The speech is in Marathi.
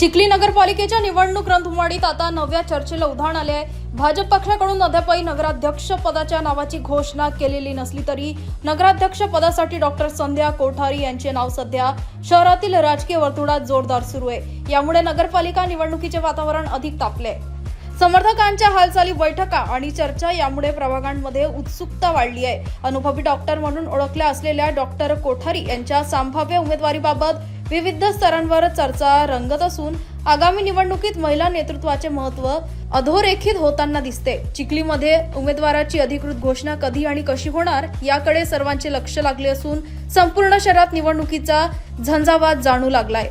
चिखली नगरपालिकेच्या निवडणूक रणधुमाडीत आता नव्या चर्चेला उधाण आले आहे. भाजप पक्षाकडून अद्यापही नगराध्यक्ष पदाच्या नावाची घोषणा केलेली नसली तरी नगराध्यक्ष पदासाठी डॉक्टर संध्या कोठारी यांचे नाव सध्या शहरातील राजकीय वर्तुळात जोरदार सुरू आहे. यामुळे नगरपालिका निवडणुकीचे वातावरण अधिक तापले. समर्थकांच्या हालचाली बैठका आणि चर्चा यामुळे प्रभागांमध्ये उत्सुकता वाढली आहे. अनुभवी डॉक्टर म्हणून ओळखल्या असलेल्या डॉक्टर कोठारी यांच्या संभाव्य उमेदवारीबाबत विविध स्तरांवर चर्चा रंगत असून आगामी निवडणुकीत महिला नेतृत्वाचे महत्त्व अधोरेखित होताना दिसते. चिखलीमध्ये उमेदवाराची अधिकृत घोषणा कधी आणि कशी होणार याकडे सर्वांचे लक्ष लागले असून संपूर्ण शहरात निवडणुकीचा झंझावात जाणू लागलाय.